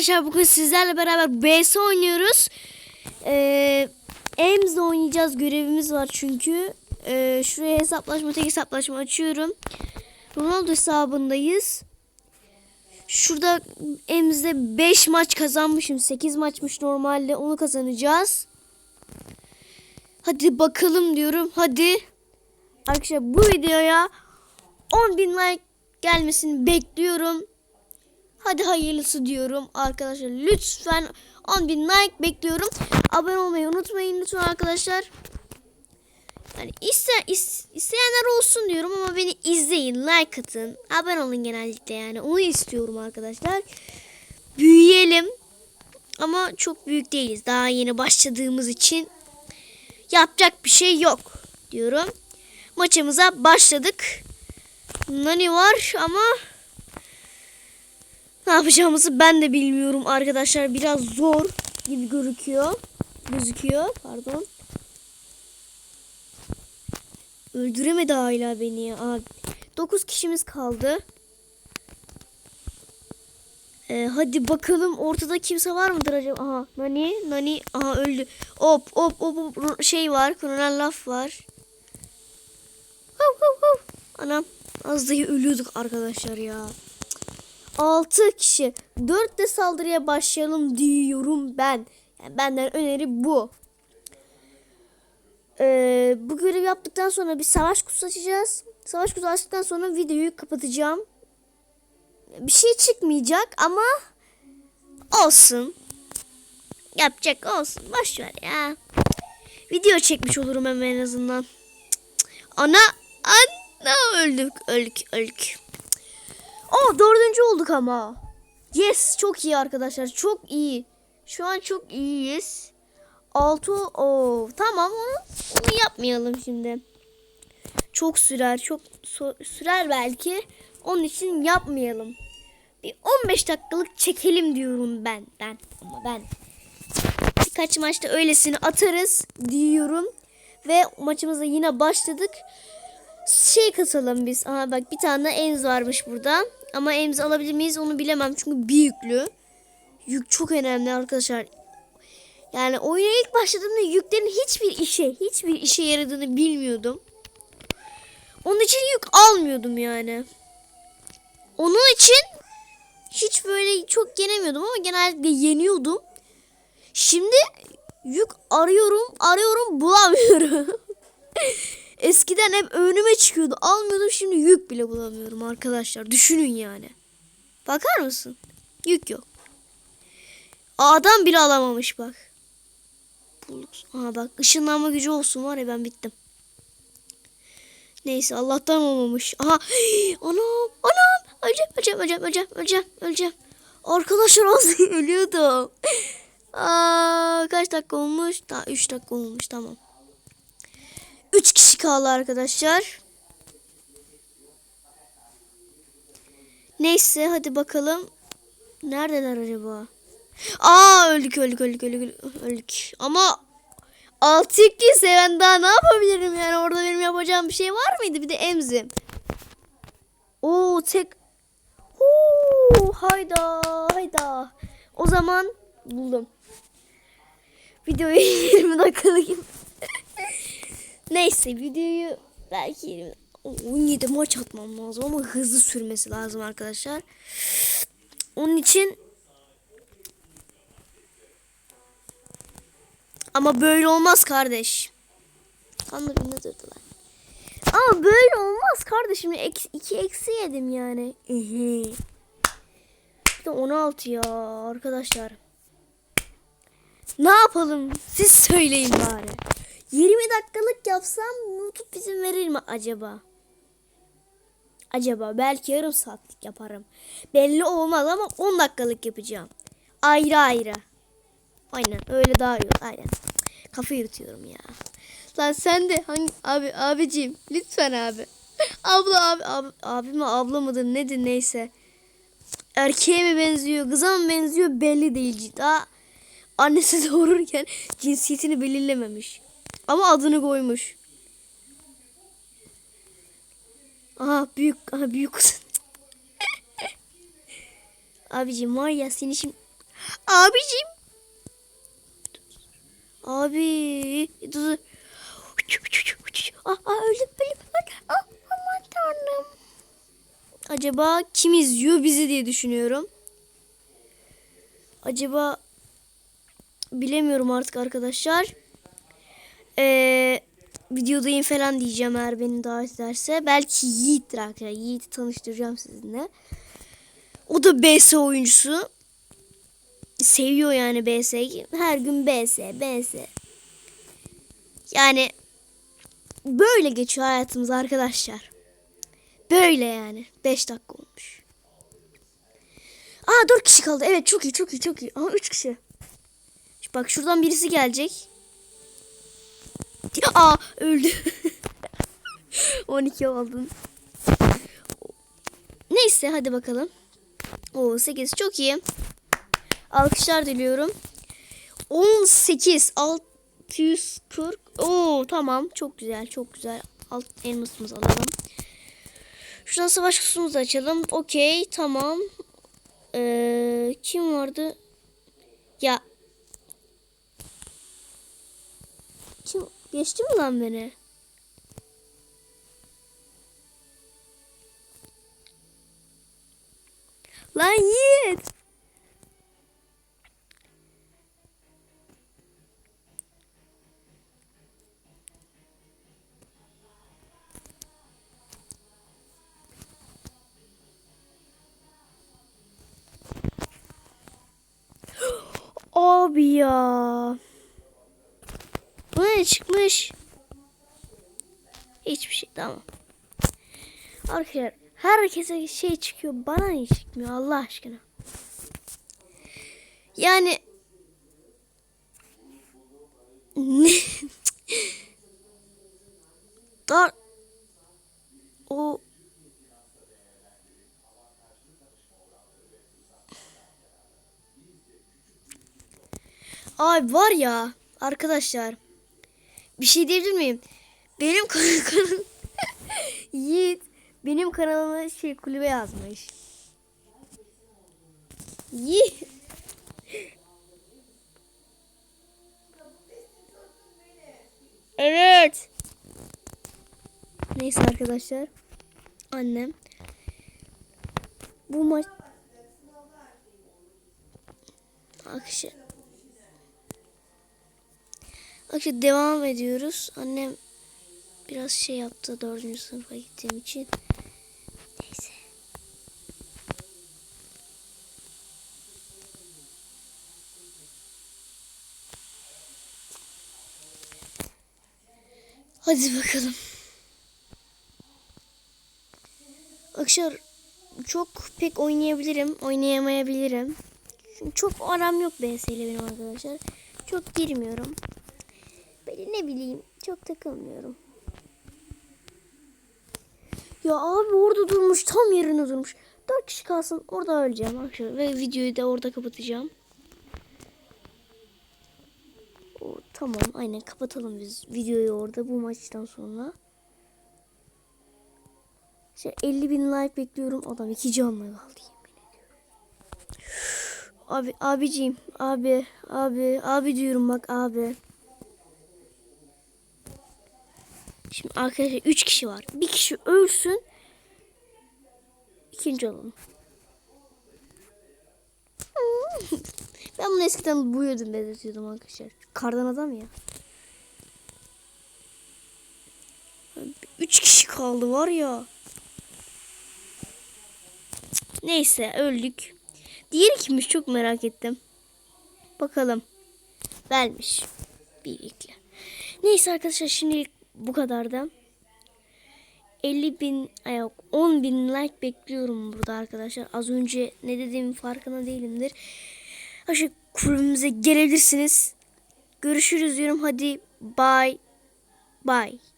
arkadaşlar bugün sizlerle beraber BS oynuyoruz. Ee, Ems'le oynayacağız görevimiz var çünkü. Ee, şuraya hesaplaşma tek hesaplaşma açıyorum. Ronaldo hesabındayız. Şurada Ems'de 5 maç kazanmışım. 8 maçmış normalde onu kazanacağız. Hadi bakalım diyorum. Hadi. Arkadaşlar bu videoya 10.000 like gelmesini bekliyorum. Hadi hayırlısı diyorum arkadaşlar. Lütfen 10.000 like bekliyorum. Abone olmayı unutmayın lütfen arkadaşlar. Yani iste, is- isteyenler olsun diyorum ama beni izleyin, like atın. Abone olun genellikle yani. Onu istiyorum arkadaşlar. Büyüyelim. Ama çok büyük değiliz. Daha yeni başladığımız için yapacak bir şey yok diyorum. Maçımıza başladık. Nani var ama ne yapacağımızı ben de bilmiyorum arkadaşlar. Biraz zor gibi gözüküyor. Gözüküyor. Pardon. Öldüremedi hala beni ya. Abi. 9 kişimiz kaldı. Ee, hadi bakalım ortada kimse var mıdır acaba? Aha Nani Nani aha öldü. Hop hop hop, hop şey var. Koronan laf var. Hop hop hop. Anam az daha ölüyorduk arkadaşlar ya. 6 kişi. 4 de saldırıya başlayalım diyorum ben. Yani benden öneri bu. Ee, bu görevi yaptıktan sonra bir savaş kutusu açacağız. Savaş kutusu açtıktan sonra videoyu kapatacağım. Bir şey çıkmayacak ama olsun. Yapacak olsun. Boş ver ya. Video çekmiş olurum hemen en azından. Ana ana öldük öldük öldük. Aa dördüncü olduk ama. Yes çok iyi arkadaşlar çok iyi. Şu an çok iyiyiz. Altı o tamam onu, onu yapmayalım şimdi. Çok sürer çok sürer belki. Onun için yapmayalım. Bir 15 dakikalık çekelim diyorum ben. Ben ama ben. Birkaç maçta öylesini atarız diyorum. Ve maçımıza yine başladık. Şey kasalım biz. Aha bak bir tane Enz varmış burada. Ama Enz alabilir miyiz onu bilemem. Çünkü büyüklü. Yük çok önemli arkadaşlar. Yani oyuna ilk başladığımda yüklerin hiçbir işe, hiçbir işe yaradığını bilmiyordum. Onun için yük almıyordum yani. Onun için hiç böyle çok yenemiyordum ama genellikle yeniyordum. Şimdi yük arıyorum, arıyorum, bulamıyorum. Eskiden hep önüme çıkıyordu. Almıyordum şimdi yük bile bulamıyorum arkadaşlar. Düşünün yani. Bakar mısın? Yük yok. Adam bile alamamış bak. Aha bak ışınlanma gücü olsun var ya ben bittim. Neyse Allah'tan olmamış. Aha anam anam öleceğim öleceğim öleceğim öleceğim öleceğim öleceğim. Arkadaşlar az ölüyordum. Aa, kaç dakika olmuş? Daha 3 dakika olmuş tamam. 3 kişi kaldı arkadaşlar. Neyse hadi bakalım. Neredeler acaba? Aa öldük öldük öldük öldük öldük. Ama altı yüklüyse ben daha ne yapabilirim yani orada benim yapacağım bir şey var mıydı? Bir de emzim. Oo tek. Oo, hayda hayda. O zaman buldum. Videoyu 20 dakikalık. Neyse videoyu belki 20 17 maç atmam lazım ama hızlı sürmesi lazım arkadaşlar. Onun için Ama böyle olmaz kardeş. Anladım ne durdular. Ama böyle olmaz kardeşim. Ek, iki eksi yedim yani. Bir de 16 ya arkadaşlar. Ne yapalım? Siz söyleyin bari. 20 dakikalık yapsam YouTube izin verir mi acaba? Acaba belki yarım saatlik yaparım. Belli olmaz ama 10 dakikalık yapacağım. Ayrı ayrı. Aynen öyle daha iyi. Aynen. Kafa yürütüyorum ya. Lan sen de hangi abi abicim lütfen abi. Abla abi, abi abi mi abla mıdır nedir neyse. Erkeğe mi benziyor kıza mı benziyor belli değil. Daha annesi doğururken cinsiyetini belirlememiş. Ama adını koymuş. Aha büyük aha büyük kız. Abicim var ya seni şimdi Abicim. Abi. Dur. Aa, aa, öldüm öldüm. Aa, aman tanrım. Acaba kim izliyor bizi diye düşünüyorum. Acaba bilemiyorum artık arkadaşlar. Ee, videodayım falan diyeceğim eğer beni davet ederse. Belki Yiğit'tir arkadaşlar. Yiğit'i tanıştıracağım sizinle. O da BS oyuncusu. Seviyor yani BS'yi. Her gün BS, BS. Yani böyle geçiyor hayatımız arkadaşlar. Böyle yani. 5 dakika olmuş. Aa 4 kişi kaldı. Evet çok iyi çok iyi çok iyi. Aha 3 kişi. Bak şuradan birisi gelecek. Aa öldü. 12 oldun. Neyse hadi bakalım. O 8 çok iyi. Alkışlar diliyorum. 18 640. Oo tamam çok güzel çok güzel. Alt elmasımızı alalım. Şuradan savaş kutumuzu açalım. Okey tamam. Ee, kim vardı? Ya. Kim geçti mi lan beni? Lan Yiğit. Abi ya. Ne çıkmış? Hiçbir şey tamam. Arkadaşlar herkese şey çıkıyor bana niye çıkmıyor Allah aşkına. Yani? Dar o Abi var ya arkadaşlar bir şey diyebilir miyim? Benim kanalım Yiğit benim kanalıma şey kulübe yazmış. Yiğit Evet. Neyse arkadaşlar. Annem. Bu maç Akşam Akşam devam ediyoruz. Annem biraz şey yaptı dördüncü sınıfa gittiğim için. Neyse. Hadi bakalım. Akşam çok pek oynayabilirim, oynayamayabilirim. Çünkü çok aram yok BS ile benim arkadaşlar. Çok girmiyorum. Ne bileyim çok takılmıyorum. Ya abi orada durmuş tam yerine durmuş. Dört kişi kalsın orada öleceğim arkadaşlar. Ve videoyu da orada kapatacağım. O, tamam aynen kapatalım biz videoyu orada bu maçtan sonra. İşte 50 bin like bekliyorum. Adam iki canlı kaldı yemin ediyorum. Abi abiciğim abi abi abi diyorum bak abi. Şimdi arkadaşlar 3 kişi var. Bir kişi ölsün. İkinci olalım. ben bunu eskiden buyurdum benzetiyordum arkadaşlar. Kardan adam ya. 3 kişi kaldı var ya. Neyse öldük. Diğeri kimmiş çok merak ettim. Bakalım. Vermiş. Bir. Neyse arkadaşlar şimdi bu kadar da. 50 bin ay yok 10 bin like bekliyorum burada arkadaşlar. Az önce ne dediğimin farkında değilimdir. Arkadaşlar kulübümüze gelebilirsiniz. Görüşürüz diyorum. Hadi bye. Bye.